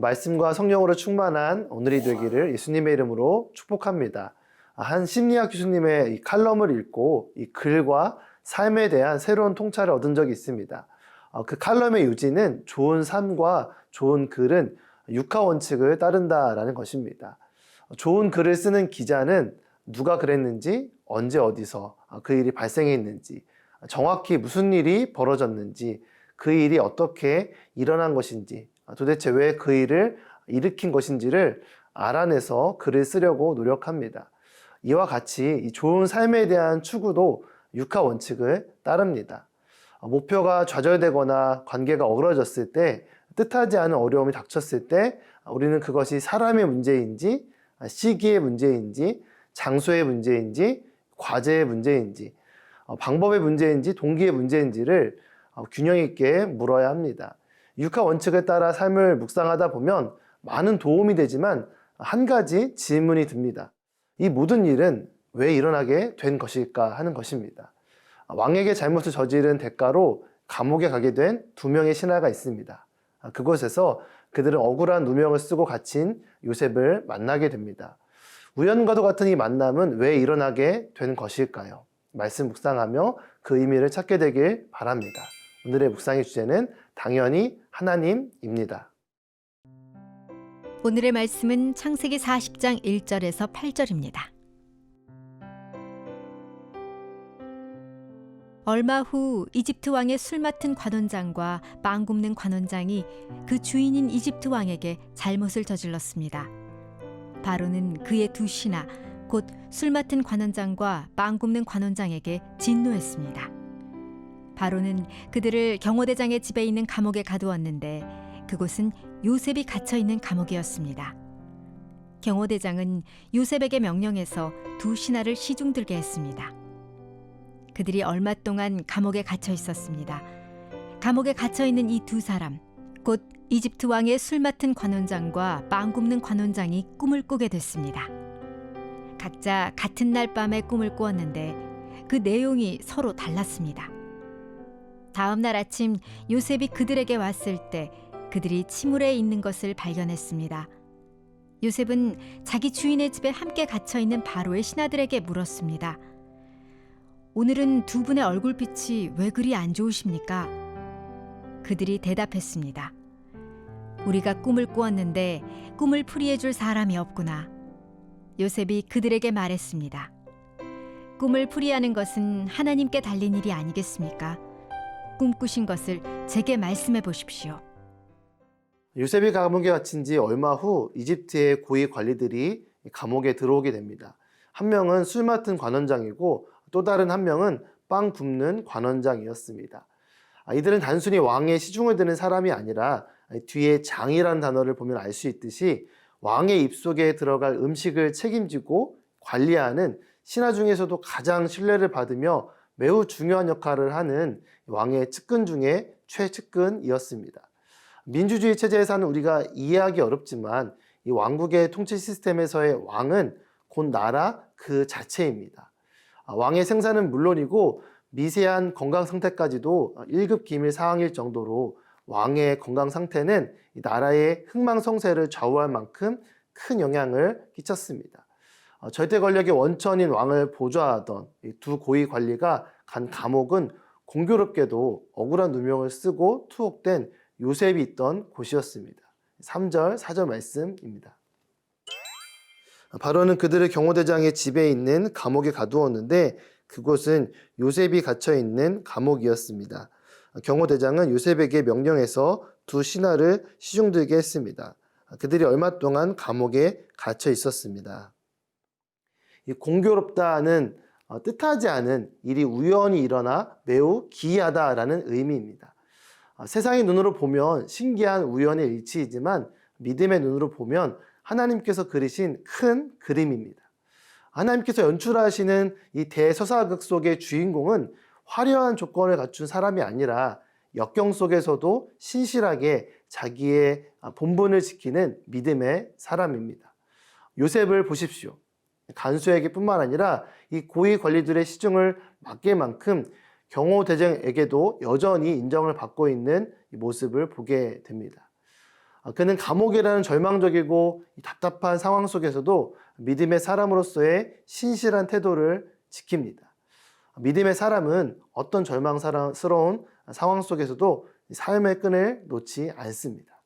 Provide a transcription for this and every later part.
말씀과 성령으로 충만한 오늘이 되기를 예수님의 이름으로 축복합니다. 한 심리학 교수님의 이 칼럼을 읽고 이 글과 삶에 대한 새로운 통찰을 얻은 적이 있습니다. 어, 그 칼럼의 요지는 좋은 삶과 좋은 글은 육하 원칙을 따른다라는 것입니다. 좋은 글을 쓰는 기자는 누가 그랬는지, 언제 어디서 그 일이 발생했는지, 정확히 무슨 일이 벌어졌는지, 그 일이 어떻게 일어난 것인지, 도대체 왜 그 일을 일으킨 것인지를 알아내서 글을 쓰려고 노력합니다. 이와 같이 이 좋은 삶에 대한 추구도 육하 원칙을 따릅니다. 목표가 좌절되거나 관계가 어그러졌을 때, 뜻하지 않은 어려움이 닥쳤을 때, 우리는 그것이 사람의 문제인지, 시기의 문제인지, 장소의 문제인지, 과제의 문제인지, 어, 방법의 문제인지, 동기의 문제인지를 어, 균형 있게 물어야 합니다. 육하 원칙을 따라 삶을 묵상하다 보면 많은 도움이 되지만 한 가지 질문이 듭니다. 이 모든 일은 왜 일어나게 된 것일까 하는 것입니다. 왕에게 잘못을 저지른 대가로 감옥에 가게 된 두 명의 신하가 있습니다. 그곳에서 그들은 억울한 누명을 쓰고 갇힌 요셉을 만나게 됩니다. 우연과도 같은 이 만남은 왜 일어나게 된 것일까요? 말씀 묵상하며 그 의미를 찾게 되길 바랍니다. 오늘의 묵상의 주제는 당연히 하나님입니다. 오늘의 말씀은 창세기 40장 1절에서 8절입니다. 얼마 후 이집트 왕의 술 맡은 관원장과 빵 굽는 관원장이 그 주인인 이집트 왕에게 잘못을 저질렀습니다. 바로는 그의 두 신하 곧 술 맡은 관원장과 빵 굽는 관원장에게 진노했습니다. 바로는 그들을 경호대장의 집에 있는 감옥에 가두었는데 그곳은 요셉이 갇혀 있는 감옥이었습니다. 경호대장은 요셉에게 명령해서 두 신하를 시중 들게 했습니다. 그들이 얼마 동안 감옥에 갇혀 있었습니다. 감옥에 갇혀 있는 이 두 사람, 곧 이집트 왕의 술 맡은 관원장과 빵 굽는 관원장이 꿈을 꾸게 됐습니다. 각자 같은 날 밤에 꿈을 꾸었는데 그 내용이 서로 달랐습니다. 다음 날 아침 요셉이 그들에게 왔을 때 그들이 침울해 있는 것을 발견했습니다. 요셉은 자기 주인의 집에 함께 갇혀 있는 바로의 신하들에게 물었습니다. 오늘은 두 분의 얼굴빛이 왜 그리 안 좋으십니까? 그들이 대답했습니다. 우리가 꿈을 꾸었는데 꿈을 풀이해 줄 사람이 없구나. 요셉이 그들에게 말했습니다. 꿈을 풀이하는 것은 하나님께 달린 일이 아니겠습니까? 꿈꾸신 것을 제게 말씀해 보십시오. 요셉이 감옥에 갇힌 지 얼마 후 이집트의 고위 관리들이 감옥에 들어오게 됩니다. 한 명은 술 맡은 관원장이고 또 다른 한 명은 빵 굽는 관원장이었습니다. 아, 이들은 단순히 왕의 시중을 드는 사람이 아니라 뒤에 장이라는 단어를 보면 알 수 있듯이 왕의 입속에 들어갈 음식을 책임지고 관리하는 신하 중에서도 가장 신뢰를 받으며 매우 중요한 역할을 하는 왕의 측근 중에 최측근이었습니다. 민주주의 체제에 사는 우리가 이해하기 어렵지만 이 왕국의 통치 시스템에서의 왕은 곧 나라 그 자체입니다. 아, 왕의 생사는 물론이고 미세한 건강 상태까지도 1급 기밀 사항일 정도로 왕의 건강 상태는 이 나라의 흥망성쇠를 좌우할 만큼 큰 영향을 끼쳤습니다. 어, 절대 권력의 원천인 왕을 보좌하던 이두 고위 관리가 간 감옥은 공교롭게도 억울한 누명을 쓰고 투옥된 요셉이 있던 곳이었습니다. 3절, 4절 말씀입니다. 바로는 그들을 경호대장의 집에 있는 감옥에 가두었는데 그곳은 요셉이 갇혀 있는 감옥이었습니다. 경호대장은 요셉에게 명령해서 두 신하를 시중들게 했습니다. 그들이 얼마 동안 감옥에 갇혀 있었습니다. 이 공교롭다는 어, 뜻하지 않은 일이 우연히 일어나 매우 기이하다라는 의미입니다. 어, 세상의 눈으로 보면 신기한 우연의 일치이지만 믿음의 눈으로 보면 하나님께서 그리신 큰 그림입니다. 하나님께서 연출하시는 이 대서사극 속의 주인공은 화려한 조건을 갖춘 사람이 아니라 역경 속에서도 신실하게 자기의 본분을 지키는 믿음의 사람입니다. 요셉을 보십시오. 간수에게뿐만 아니라 이 고위 관리들의 시중을 맡길 만큼 경호 대장에게도 여전히 인정을 받고 있는 모습을 보게 됩니다. 어, 그는 감옥이라는 절망적이고 이 답답한 상황 속에서도 믿음의 사람으로서의 신실한 태도를 지킵니다. 믿음의 사람은 어떤 절망스러운 상황 속에서도 삶의 끈을 놓지 않습니다.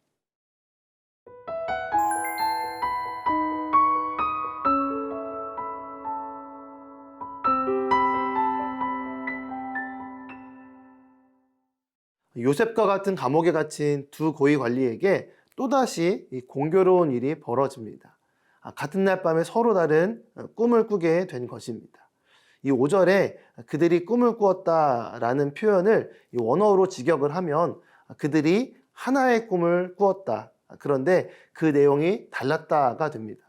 요셉과 같은 감옥에 갇힌 두 고위 관리에게 또다시 이 공교로운 일이 벌어집니다. 아, 같은 날 밤에 서로 다른 어, 꿈을 꾸게 된 것입니다. 이 5절에 그들이 꿈을 꾸었다라는 표현을 이 원어로 직역을 하면 그들이 하나의 꿈을 꾸었다. 그런데 그 내용이 달랐다가 됩니다.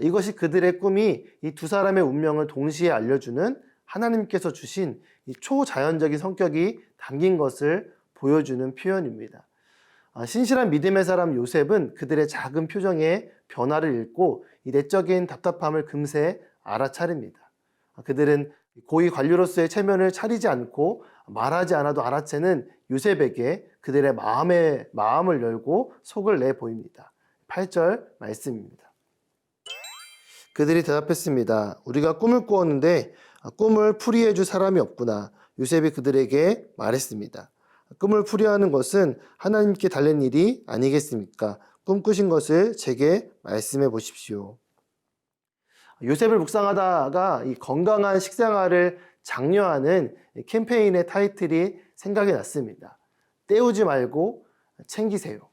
이것이 그들의 꿈이 이 두 사람의 운명을 동시에 알려주는 하나님께서 주신 이 초자연적인 성격이 담긴 것을 보여주는 표현입니다. 아, 신실한 믿음의 사람 요셉은 그들의 작은 표정에 변화를 읽고 이 내적인 답답함을 금세 알아차립니다. 아, 그들은 고위 관료로서의 체면을 차리지 않고 말하지 않아도 알아채는 요셉에게 그들의 마음의 마음을 열고 속을 내 보입니다. 8절 말씀입니다. 그들이 대답했습니다. 우리가 꿈을 꾸었는데 아, 꿈을 풀이해 줄 사람이 없구나. 요셉이 그들에게 말했습니다. 꿈을 풀이하는 것은 하나님께 달린 일이 아니겠습니까? 꿈꾸신 것을 제게 말씀해 보십시오. 요셉을 묵상하다가 이 건강한 식생활을 장려하는 캠페인의 타이틀이 생각이 났습니다. 때우지 말고 챙기세요.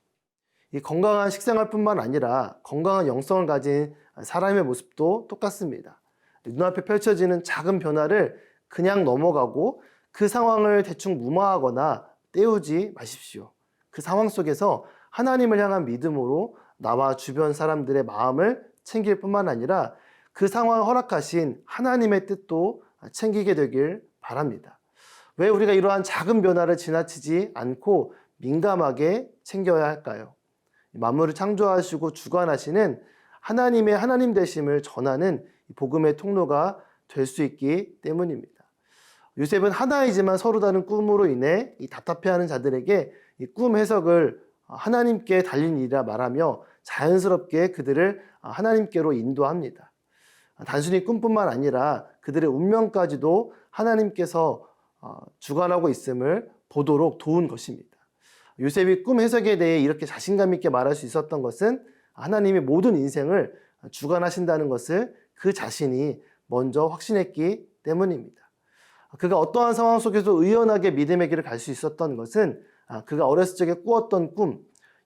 이 건강한 식생활뿐만 아니라 건강한 영성을 가진 사람의 모습도 똑같습니다. 눈앞에 펼쳐지는 작은 변화를 그냥 넘어가고 그 상황을 대충 무마하거나 때우지 마십시오. 그 상황 속에서 하나님을 향한 믿음으로 나와 주변 사람들의 마음을 챙길 뿐만 아니라 그 상황을 허락하신 하나님의 뜻도 챙기게 되길 바랍니다. 왜 우리가 이러한 작은 변화를 지나치지 않고 민감하게 챙겨야 할까요? 만물을 창조하시고 주관하시는 하나님의 하나님 되심을 전하는 복음의 통로가 될 수 있기 때문입니다. 요셉은 하나이지만 서로 다른 꿈으로 인해 이 답답해하는 자들에게 이 꿈 해석을 하나님께 달린 일이라 말하며 자연스럽게 그들을 하나님께로 인도합니다. 단순히 꿈뿐만 아니라 그들의 운명까지도 하나님께서 어, 주관하고 있음을 보도록 도운 것입니다. 요셉이 꿈 해석에 대해 이렇게 자신감 있게 말할 수 있었던 것은 하나님이 모든 인생을 주관하신다는 것을 그 자신이 먼저 확신했기 때문입니다. 그가 어떠한 상황 속에서 의연하게 믿음의 길을 갈 수 있었던 것은 아, 그가 어렸을 적에 꾸었던 꿈,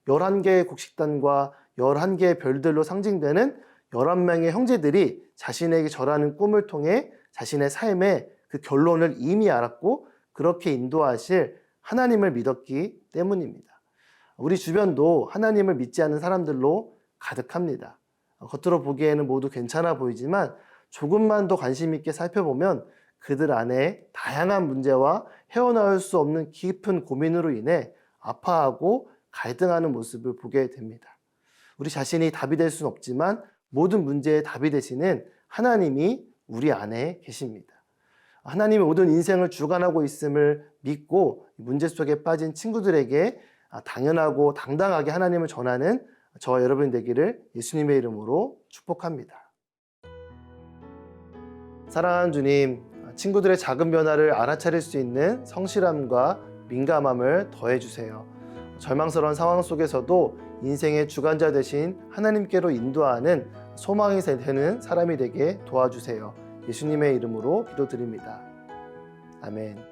11개의 곡식단과 11개의 별들로 상징되는 11명의 형제들이 자신에게 절하는 꿈을 통해 자신의 삶의 그 결론을 이미 알았고 그렇게 인도하실 하나님을 믿었기 때문입니다. 우리 주변도 하나님을 믿지 않는 사람들로 가득합니다. 겉으로 보기에는 모두 괜찮아 보이지만 조금만 더 관심 있게 살펴보면 그들 안에 다양한 문제와 헤어나올 수 없는 깊은 고민으로 인해 아파하고 갈등하는 모습을 보게 됩니다. 우리 자신이 답이 될 수는 없지만 모든 문제의 답이 되시는 하나님이 우리 안에 계십니다. 하나님이 모든 인생을 주관하고 있음을 믿고 문제 속에 빠진 친구들에게 당연하고 당당하게 하나님을 전하는 저와 여러분 되기를 예수님의 이름으로 축복합니다. 사랑하는 주님, 친구들의 작은 변화를 알아차릴 수 있는 성실함과 민감함을 더해주세요. 절망스러운 상황 속에서도 인생의 주관자 대신 하나님께로 인도하는 소망이 되는 사람이 되게 도와주세요. 예수님의 이름으로 기도드립니다. 아멘.